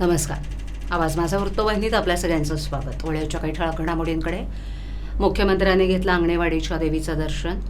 नमस्कार. आवाज माझा वृत्तवाहिनीत आपल्या सगळ्यांचं स्वागत. वळ्याच्या काही ठळक घडामोडींकडे. मुख्यमंत्र्यांनी घेतलं अंगणेवाडीच्या देवीचं दर्शन.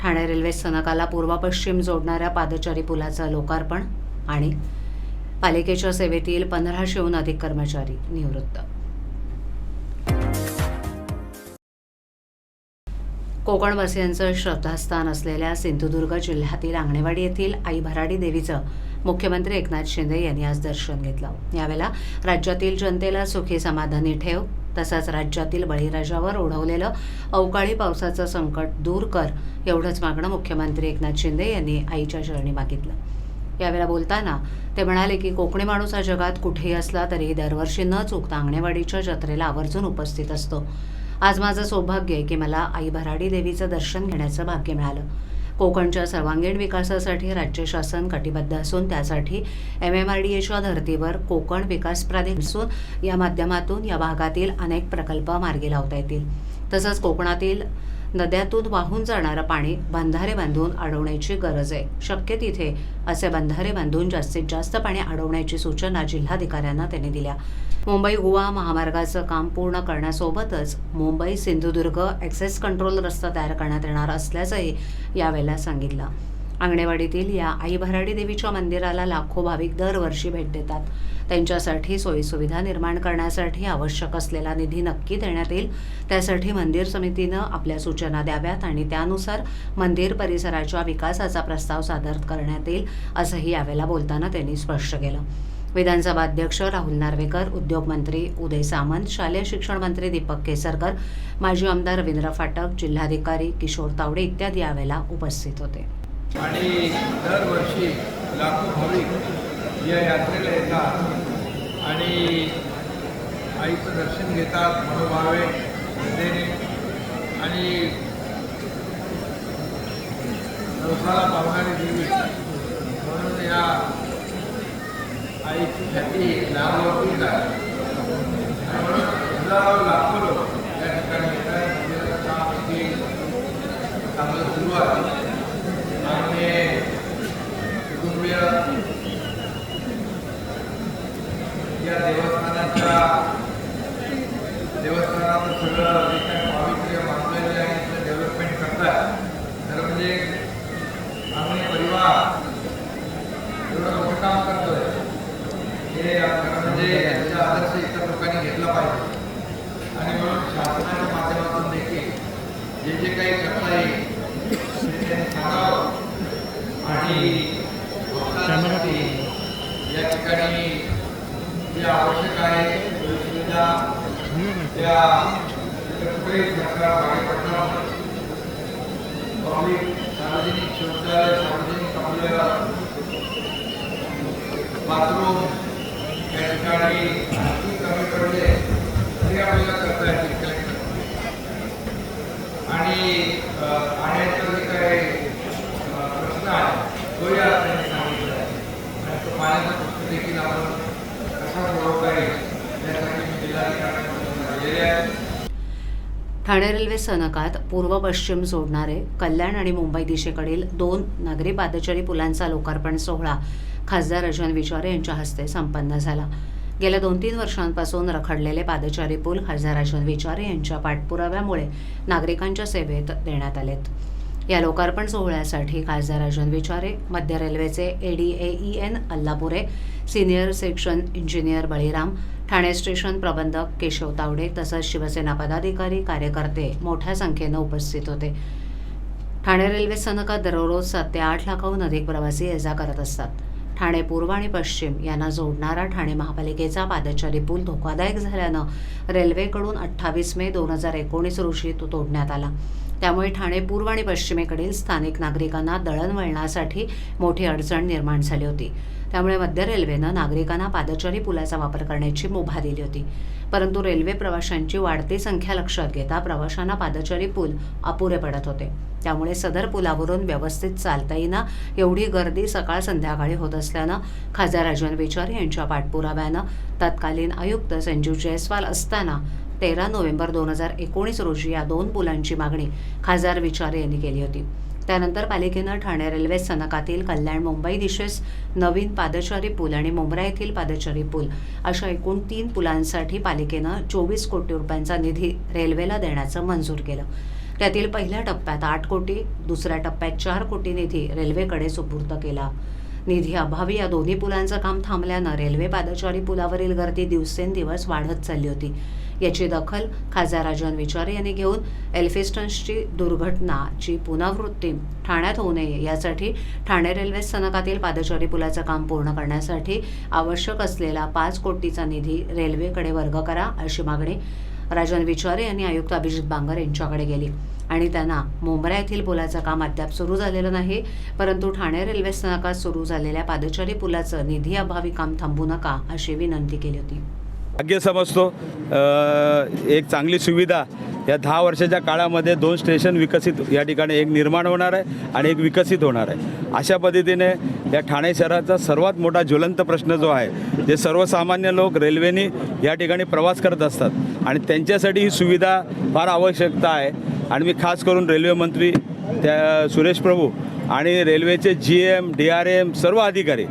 ठाणे रेल्वे स्थानकाला पूर्वपश्चिम जोडणाऱ्या पादचारी पुलाचं लोकार्पण आणि पालिकेच्या सेवेतील पंधराशेहून अधिक कर्मचारी निवृत्त. कोकणवासियांचं श्रद्धास्थान असलेल्या सिंधुदुर्ग जिल्ह्यातील आंगणेवाडी येथील आई भराडी देवीचं मुख्यमंत्री एकनाथ शिंदे यांनी आज दर्शन घेतलं. यावेळेला राज्यातील जनतेला सुखी समाधानी ठेव तसंच राज्यातील बळीराजावर ओढवलेलं अवकाळी पावसाचं संकट दूर कर एवढंच मागणं मुख्यमंत्री एकनाथ शिंदे यांनी आईच्या चरणी मागितलं. यावेळेला बोलताना ते म्हणाले की कोकणी माणूस हा जगात कुठेही असला तरीही दरवर्षी न चुकता आंगणेवाडीच्या जत्रेला आवर्जून उपस्थित असतो. आज माझं सौभाग्य आहे की मला आई भराडी देवीचं दर्शन घेण्याचं भाग्य मिळालं. कोकणच्या सर्वांगीण विकासासाठी राज्य शासन कटिबद्ध असून त्यासाठी एम एम आर डी एच्या धर्तीवर कोकण विकास प्राधिकरण या माध्यमातून या भागातील अनेक प्रकल्प मार्गी लावता येतील. तसंच कोकणातील नद्यातून वाहून जाणारं पाणी बंधारे बांधून अडवण्याची गरज आहे. शक्य तिथे असे बंधारे बांधून जास्तीत जास्त पाणी अडवण्याची सूचना जिल्हाधिकाऱ्यांना त्यांनी दिल्या. मुंबई गोवा महामार्गाचं काम पूर्ण करण्यासोबतच मुंबई सिंधुदुर्ग ॲक्सेस कंट्रोल रस्ता तयार करण्यात येणार असल्याचंही यावेळेला सांगितलं. अंगणेवाडीतील या आई भराडी देवीच्या मंदिराला लाखो भाविक दरवर्षी भेट देतात. त्यांच्यासाठी सोयीसुविधा निर्माण करण्यासाठी आवश्यक असलेला निधी नक्की देण्यात येईल. त्यासाठी मंदिर समितीनं आपल्या सूचना द्याव्यात आणि त्यानुसार मंदिर परिसराच्या विकासाचा प्रस्ताव सादर करण्यात येईल असंही यावेळेला बोलताना त्यांनी स्पष्ट केलं. विधानसभा अध्यक्ष राहुल नार्वेकर उद्योगमंत्री उदय सामंत शालेय शिक्षण मंत्री दीपक केसरकर माजी आमदार रवींद्र फाटक जिल्हाधिकारी किशोर तावडे इत्यादी यावेळेला उपस्थित होते. आणि दरवर्षी लाखो भाविक या यात्रेला येतात. आणि आईचं दर्शन घेतात मनोभावे श्रद्धेने. आणि नवसाला पावणारी देवी. म्हणून या आईची ख्याती लाभवतीच आहे म्हणून हजारो लाखो लोक या ठिकाणी येतात. म्हणजे चांगलं सुरू आहे आणि कुटुंबीय या देवस्थानाच्या देवस्थानाचं सगळं जे काही पावित्र्य आहे डेव्हलपमेंट करतात. म्हणजे आम्ही परिवार एवढं मोठं काम करतोय. हे म्हणजे याचा आदर्श इतर लोकांनी घेतला पाहिजे. आणि म्हणून शासनाच्या माध्यमातून देखील जे जे काही करता येईल ते त्यांनी सांगावं. आणि भक्तांसाठी या ठिकाणी जे आवश्यक आहे सुविधा त्या कुठेही सरकार पडणार सार्वजनिक शौचालय सार्वजनिक बाथरूम या ठिकाणी कमी पडले तरी आपल्याला करता आणि जे काही प्रश्न आहे तोही आज त्यांनी सांगितलं आहे. आणि तो पाण्याचा प्रश्न देखील आपण कसा सोडवता येईल यासाठी मी आहे. ठाणे रेल्वे स्थानकात पूर्व पश्चिम जोडणारे कल्याण आणि मुंबई दिशेकडील दोन नागरी पादचारी पुलांचा लोकार्पण सोहळा खासदार अजय विचारे यांच्या हस्ते संपन्न झाला. गेल्या दोन तीन वर्षांपासून रखडलेले पादचारी पूल खासदार अजय विचारे यांच्या पाठपुराव्यामुळे नागरिकांच्या सेवेत देण्यात आलेत. या लोकार्पण सोहळ्यासाठी खासदार अजय विचारे मध्य रेल्वेचे A D A E N Allapure senior section engineer Baliram Thane station प्रबंधक केशव तावडे तसंच शिवसेना पदाधिकारी कार्यकर्ते मोठ्या संख्येनं उपस्थित होते. ठाणे रेल्वे स्थानकात दररोज सात ते आठ लाखाहून अधिक प्रवासी ये जा करत असतात. ठाणे पूर्व आणि पश्चिम यांना जोडणारा ठाणे महापालिकेचा पादचारी पूल धोकादायक झाल्यानं रेल्वेकडून अठ्ठावीस मे दोन हजार एकोणीस रोजी तो तोडण्यात आला. त्यामुळे ठाणे पूर्व आणि पश्चिमेकडील स्थानिक नागरिकांना दळणवळणासाठी मोठी अडचण निर्माण झाली होती. त्यामुळे मध्य रेल्वेनं नागरिकांना पादचारी पुलाचा वापर करण्याची मुभा दिली होती. परंतु रेल्वे प्रवाशांची वाढती संख्या लक्षात घेता प्रवाशांना पादचारी पूल अपुरे पडत होते. त्यामुळे सदर पुलावरून व्यवस्थित चालता येईना एवढी गर्दी सकाळ संध्याकाळी होत असल्यानं खासदार राजन विचार यांच्या पाठपुराव्यानं तत्कालीन आयुक्त संजीव जयस्वाल असताना तेरा नोव्हेंबर दोन हजार एकोणीस रोजी या दोन पुलांची मागणी खासदार विचारे यांनी केली होती. त्यानंतर पालिकेनं ठाणे रेल्वे स्थानकातील कल्याण मुंबई दिशेस नवीन पादचारी पूल आणि मुंब्रा येथील पादचारी पूल अशा एकूण तीन पुलांसाठी पालिकेनं चोवीस कोटी रुपयांचा निधी रेल्वेला देण्याचं मंजूर केलं. त्यातील पहिल्या टप्प्यात आठ कोटी दुसऱ्या टप्प्यात चार कोटी निधी रेल्वेकडे सुपूर्द केला. निधी अभावी या दोन्ही पुलांचं काम थांबल्यानं रेल्वे पादचारी पुलावरील गर्दी दिवसेंदिवस वाढत चालली होती. याची दखल खासदार राजन विचारे यांनी घेऊन एल्फिस्टन्सची दुर्घटनाची पुनरावृत्ती ठाण्यात होऊ नये यासाठी ठाणे रेल्वे स्थानकातील पादचारी पुलाचं काम पूर्ण करण्यासाठी आवश्यक असलेला पाच कोटीचा निधी रेल्वेकडे वर्ग करा अशी मागणी राजन विचारे यांनी आयुक्त अभिजित बांगर यांच्याकडे गेली आणि त्यांना मुंब्रा येथील पुलाचं काम अद्याप सुरू झालेलं नाही परंतु ठाणे रेल्वे स्थानकात सुरू झालेल्या पादचारी पुलाचं निधी अभावी काम थांबू नका अशी विनंती केली होती. भाग्य समजतो. एक चांगली सुविधा या दहा वर्षाच्या काळामध्ये दोन स्टेशन विकसित या ठिकाणी एक निर्माण होणार आहे आणि एक विकसित होणार आहे. अशा पद्धतीने या ठाणे शहराचा सर्वात मोठा ज्वलंत प्रश्न जो आहे जे सर्वसामान्य लोक रेल्वेने या ठिकाणी प्रवास करत असतात आणि त्यांच्यासाठी ही सुविधा फार आवश्यकता आहे. आणि मी खास करून रेल्वे मंत्री त्या सुरेश प्रभू आणि रेल्वेचे G M D R M सर्व अधिकारी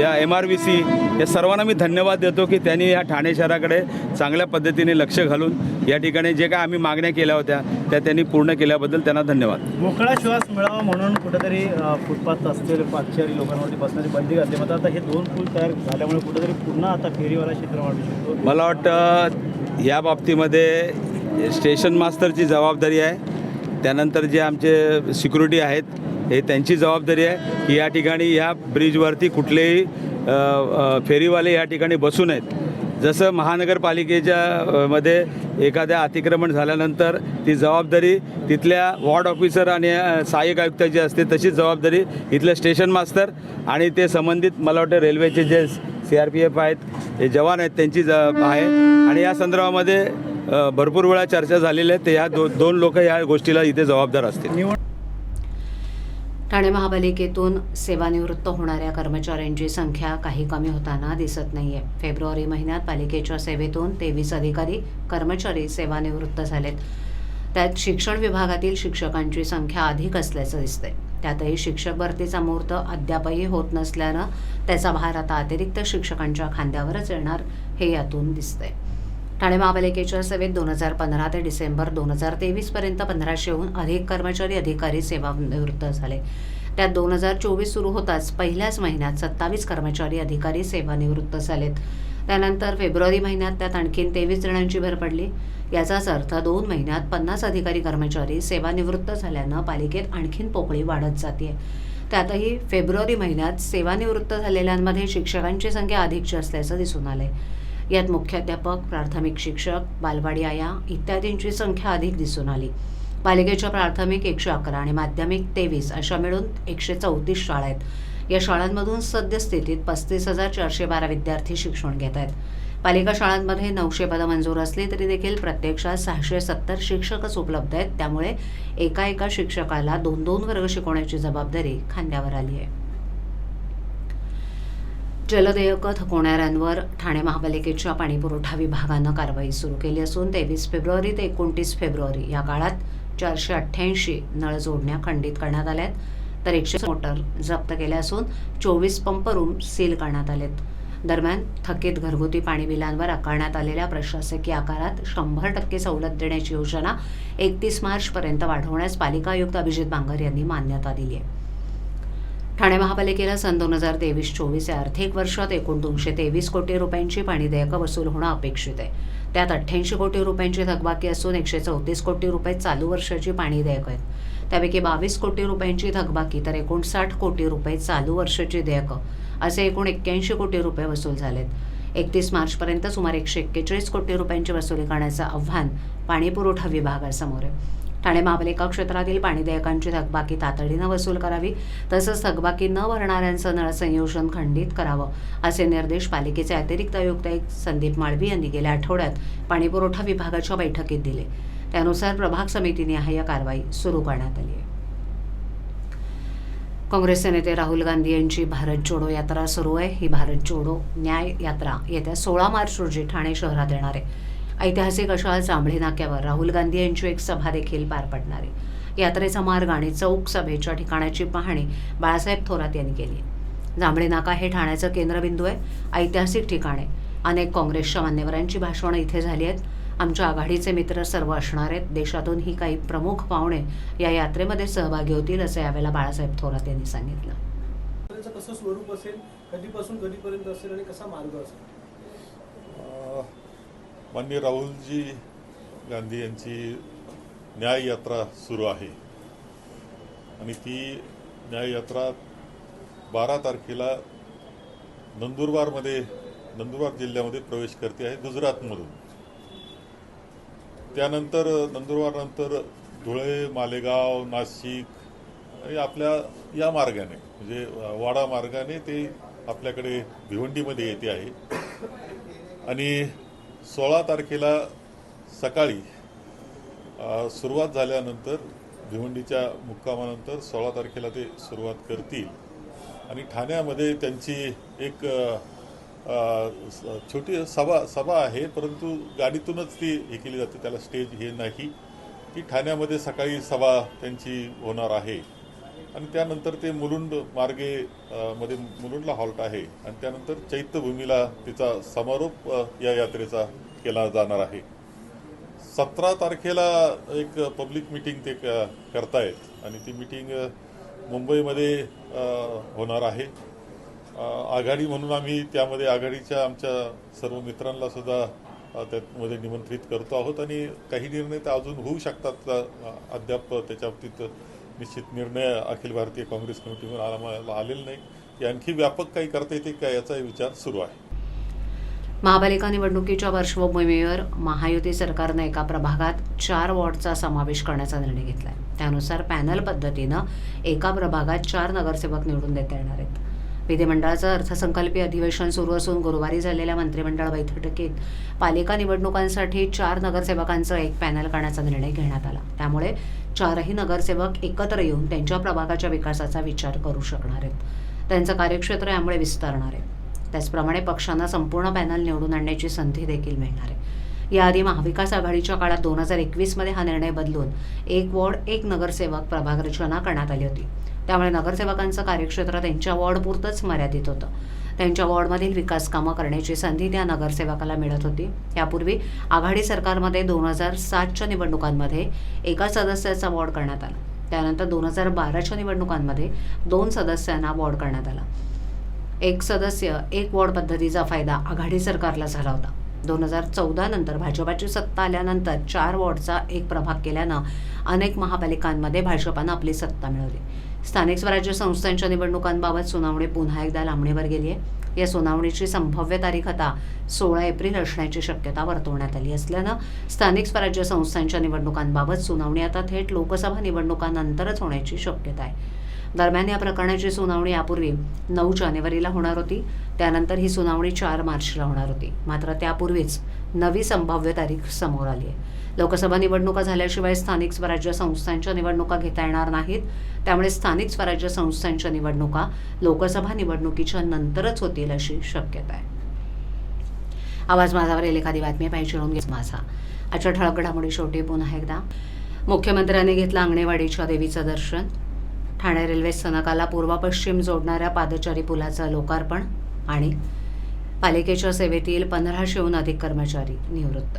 या एम आर व्ही सी या सर्वांना मी धन्यवाद देतो की त्यांनी या ठाणे शहराकडे चांगल्या पद्धतीने लक्ष घालून या ठिकाणी जे काय आम्ही मागण्या केल्या होत्या त्या त्यांनी पूर्ण केल्याबद्दल त्यांना धन्यवाद. मोकळा श्वास मिळावा म्हणून कुठेतरी फुटपाथ असलेले पाचशेरी लोकांवरती बसण्याची बंदी घातली. मात्र आता हे दोन पूल तयार झाल्यामुळे कुठेतरी पुन्हा आता फेरीवाला क्षेत्र वाढू शकतो. मला वाटतं या बाबतीमध्ये स्टेशन मास्टरची जबाबदारी आहे. त्यानंतर जे आमचे सिक्युरिटी आहेत हे त्यांची जबाबदारी आहे की या ठिकाणी या ब्रिजवरती कुठलेही फेरीवाले या ठिकाणी बसू नयेत. जसं महानगरपालिकेच्या मध्ये एखाद्या अतिक्रमण झाल्यानंतर ती जबाबदारी तिथल्या वॉर्ड ऑफिसर आणि सहाय्यक आयुक्ताची असते तशीच जबाबदारी इथले स्टेशन मास्तर आणि ते संबंधित मला वाटतं रेल्वेचे जे सी आर पी एफ आहेत हे जवान आहेत त्यांची ज आहे. आणि या संदर्भामध्ये भरपूर वेळा चर्चा झालेली आहे. ते ह्या दो दोन लोक ह्या गोष्टीला इथे जबाबदार असतील. ठाणे महापालिकेतून सेवानिवृत्त होणाऱ्या कर्मचाऱ्यांची संख्या काही कमी होताना दिसत नाही आहे फेब्रुवारी महिन्यात पालिकेच्या सेवेतून तेवीस अधिकारी कर्मचारी सेवानिवृत्त झालेत. त्यात शिक्षण विभागातील शिक्षकांची संख्या अधिक असल्याचं दिसतंय. त्यातही शिक्षक भरतीचा मुहूर्त अद्यापही होत नसल्यानं त्याचा भार आता अतिरिक्त शिक्षकांच्या खांद्यावरच येणार हे यातून दिसतंय. ठाणे महापालिकेच्या सेवेत दोन हजार पंधरा ते डिसेंबर दोन हजार तेवीसपर्यंत पंधराशेहून अधिक कर्मचारी अधिकारी सेवानिवृत्त झाले. त्यात दोन हजार चोवीस सुरू होताच पहिल्याच महिन्यात सत्तावीस कर्मचारी अधिकारी सेवानिवृत्त झालेत. त्यानंतर फेब्रुवारी महिन्यात त्यात आणखीन तेवीस जणांची भर पडली. याचाच अर्थ दोन महिन्यात पन्नास अधिकारी कर्मचारी सेवानिवृत्त झाल्यानं पालिकेत आणखीन पोकळी वाढत जाते त्यातही फेब्रुवारी महिन्यात सेवानिवृत्त झालेल्यांमध्ये शिक्षकांची संख्या अधिकची असल्याचं दिसून आलंय. यात मुख्याध्यापक प्राथमिक शिक्षक बालवाडी आया इत्यादींची संख्या अधिक दिसून आली. पालिकेच्या प्राथमिक एकशे अकरा आणि माध्यमिक तेवीस अशा मिळून एकशे चौतीस शाळा आहेत. या शाळांमधून सद्यस्थितीत पस्तीस हजार चारशे बारा विद्यार्थी शिक्षण घेत आहेत. पालिका शाळांमध्ये नऊशे पदं मंजूर असली तरी देखील प्रत्यक्षात सहाशे सत्तर शिक्षकच उपलब्ध आहेत. त्यामुळे एका एका शिक्षकाला दोन दोन वर्ग शिकवण्याची जबाबदारी खांद्यावर आली आहे. जलदेयकं थकवणाऱ्यांवर ठाणे महापालिकेच्या पाणीपुरवठा विभागानं कारवाई सुरू केली असून तेवीस फेब्रुवारी ते एकोणतीस फेब्रुवारी या काळात चारशे अठ्ठ्याऐंशी नळ जोडण्या खंडित करण्यात आल्यात तर एकशे मोटर जप्त केल्या असून चोवीस पंप रूम सील करण्यात आलेत. दरम्यान थकीत घरगुती पाणी बिलांवर आकारण्यात आलेल्या प्रशासकीय आकारात शंभर टक्के सवलत देण्याची योजना एकतीस मार्चपर्यंत वाढवण्यास पालिका आयुक्त अभिजित बांगर यांनी मान्यता दिली आहे. ठाणे महापालिकेला सन दोन हजार तेवीस चोवीस या आर्थिक वर्षात एकूण दोनशे तेवीस कोटी रुपयांची पाणी देयकं वसूल होणं अपेक्षित आहे. त्यात अठ्ठ्याऐंशी कोटी रुपयांची थकबाकी असून एकशे चौतीस कोटी रुपये चालू वर्षाची पाणी देयकं आहेत. त्यापैकी बावीस कोटी रुपयांची थकबाकी तर एकोणसाठ कोटी रुपये चालू वर्षाची देयकं असे एकूण एक्क्याऐंशी कोटी रुपये वसूल झालेत. एकतीस मार्चपर्यंत सुमारे एकशे एक्केचाळीस कोटी रुपयांची वसुली करण्याचं आव्हान पाणीपुरवठा विभागासमोर आहे. ठाणे महापालिका क्षेत्रातील पाणी देयकांची थकबाकी तातडीनं वसूल करावी तसंच थकबाकी न भरणाऱ्यांचं नळ संयोजन खंडित करावं असे निर्देश पालिकेचे अतिरिक्त आयुक्त संदीप माळवी यांनी गेल्या आठवड्यात पाणीपुरवठा विभागाच्या बैठकीत दिले. त्यानुसार प्रभाग समितीने समितीनिहाय कारवाई सुरू करण्यात आली आहे. काँग्रेसचे नेते राहुल गांधी यांची भारत जोडो यात्रा सुरू आहे. ही भारत जोडो न्याय यात्रा येत्या सोळा मार्च रोजी ठाणे शहरात येणार आहे. ऐतिहासिक अशा जांभळी नाक्यावर राहुल गांधी यांची एक सभा देखील पार पडणार आहे. यात्रेचा मार्ग आणि चौक सभेच्या ठिकाणाची पाहणी बाळासाहेब थोरात यांनी केली जांभळे नाका हे ठाण्याचं केंद्रबिंदू आहे. ऐतिहासिक ठिकाण आहे. अनेक काँग्रेसच्या मान्यवरांची भाषणं इथे झाली आहेत. आमच्या आघाडीचे मित्र सर्व असणार आहेत. देशातूनही काही प्रमुख पाहुणे या यात्रेमध्ये सहभागी होतील असं यावेळेला बाळासाहेब थोरात यांनी सांगितलं. स्वरूप असेल? कधीपासून कधीपर्यंत असेल आणि कसा मार्ग असेल? माननीय राहुलजी गांधी यांची न्याय यात्रा सुरू आहे. आणि ती न्याय यात्रा बारा तारखेला नंदुरबारमध्ये नंदुरबार जिल्ह्यामध्ये प्रवेश करते आहे गुजरातमधून त्यानंतर नंदुरबारनंतर धुळे मालेगाव नाशिक आणि आपल्या या मार्गाने म्हणजे वाडा मार्गाने ते आपल्याकडे भिवंडीमध्ये येते आहे. आणि सोळा तारखेला सकाळी सुरुवात झाल्यानंतर भिवंडीच्या मुक्कामानंतर सोळा तारखेला ते सुरुवात करतील. आणि ठाण्यामध्ये त्यांची एक स- छोटी सभा सभा आहे परंतु गाडीतूनच ती हे केली जाते. त्याला स्टेज हे नाही. ती ठाण्यामध्ये सकाळी सभा त्यांची होणार आहे. आणि त्यानंतर ते मुलुंड मार्गे मध्ये मुलुंडला हॉल्ट आहे. आणि त्यानंतर चैत्यभूमीला तिचा समारोप या यात्रेचा केला जाणार आहे. सतरा तारखेला एक पब्लिक मिटिंग ते क- करतायत. आणि ती मिटिंग मुंबईमध्ये होणार आहे. आघाडी म्हणून आम्ही त्यामध्ये आघाडीच्या आमच्या सर्व मित्रांना सुद्धा त्यामध्ये निमंत्रित करतो आहोत. आणि काही निर्णय तर अजून होऊ शकतात अद्याप त्याच्या बाबतीत निश्चित निर्णय अखिल भारतीय काँग्रेस कमिटीवर आम्हाला आलेला नाही. की आणखी व्यापक काही करता येते का याचा विचार सुरू आहे. महापालिका निवडणुकीच्या पार्श्वभूमीवर महायुती सरकारनं एका प्रभागात चार वॉर्डचा समावेश करण्याचा निर्णय घेतला आहे त्यानुसार पॅनल पद्धतीनं एका प्रभागात चार नगरसेवक निवडून देता येणार आहेत. विधिमंडळाचं अर्थसंकल्पीय अधिवेशन सुरू असून गुरुवारी झालेल्या मंत्रिमंडळ बैठकीत पालिका निवडणुकांसाठी चार नगरसेवकांचं एक पॅनल करण्याचा निर्णय घेण्यात आला. त्यामुळे चारही नगरसेवक एकत्र येऊन त्यांच्या प्रभागाच्या विकासाचा विचार करू शकणार आहेत. त्यांचं कार्यक्षेत्र यामुळे विस्तारणार आहे. त्याचप्रमाणे पक्षांना संपूर्ण पॅनल निवडून आणण्याची संधी देखील मिळणार आहे. याआधी महाविकास आघाडीच्या काळात दोन हजार एकवीसमध्ये हा निर्णय बदलून एक वॉर्ड एक नगरसेवक प्रभाग रचना करण्यात आली होती. त्यामुळे नगरसेवकांचं कार्यक्षेत्र त्यांच्या वॉर्डपुरतंच मर्यादित होतं. त्यांच्या वॉर्डमधील विकास कामं करण्याची संधी त्या नगरसेवकाला मिळत होती. यापूर्वी आघाडी सरकारमध्ये दोन हजार सातच्या निवडणुकांमध्ये एका सदस्याचा वॉर्ड करण्यात आला. त्यानंतर दोन हजार बाराच्या निवडणुकांमध्ये दोन सदस्यांना वॉर्ड करण्यात आला. एक सदस्य एक वॉर्ड पद्धतीचा फायदा आघाडी सरकारला झाला होता. दोन हजार चौदा नंतर भाजपाची सत्ता आल्यानंतर चार वॉर्डचा एक प्रभाग केल्यानं अनेक महापालिकांमध्ये भाजपानं आपली सत्ता मिळवली. स्थानिक स्वराज्य संस्थांच्या निवडणुकांबाबत सुनावणी पुन्हा एकदा लांबणीवर गेली आहे या सुनावणीची संभाव्य तारीख आता सोळा एप्रिल असण्याची शक्यता वर्तवण्यात आली असल्यानं स्थानिक स्वराज्य संस्थांच्या निवडणुकांबाबत सुनावणी आता थेट लोकसभा निवडणुकांनंतरच होण्याची शक्यता आहे. दरम्यान या प्रकरणाची सुनावणी यापूर्वी नऊ जानेवारीला होणार होती. त्यानंतर ही सुनावणी चार मार्चला होणार होती. मात्र त्यापूर्वीच नवी संभाव्य तारीख समोर आली आहे लोकसभा निवडणुका झाल्याशिवाय स्थानिक स्वराज्य संस्थांच्या निवडणुका घेता येणार नाहीत. त्यामुळे स्थानिक स्वराज्य संस्थांच्या निवडणुका लोकसभा निवडणुकीच्या नंतरच होतील अशी शक्यता आहे. आवाज माझावरील एखादी बातमी पाहिजे घेत माझा. आजच्या ठळक घडामोडी शेवटी पुन्हा एकदा. मुख्यमंत्र्यांनी घेतलं आंगणेवाडीच्या देवीचं दर्शन. ठाणे रेल्वे स्थानकाला पूर्व पश्चिम जोडणाऱ्या पादचारी पुलाचं लोकार्पण आणि पालिकेच्या सेवेतील पंधराशेहून अधिक कर्मचारी निवृत्त.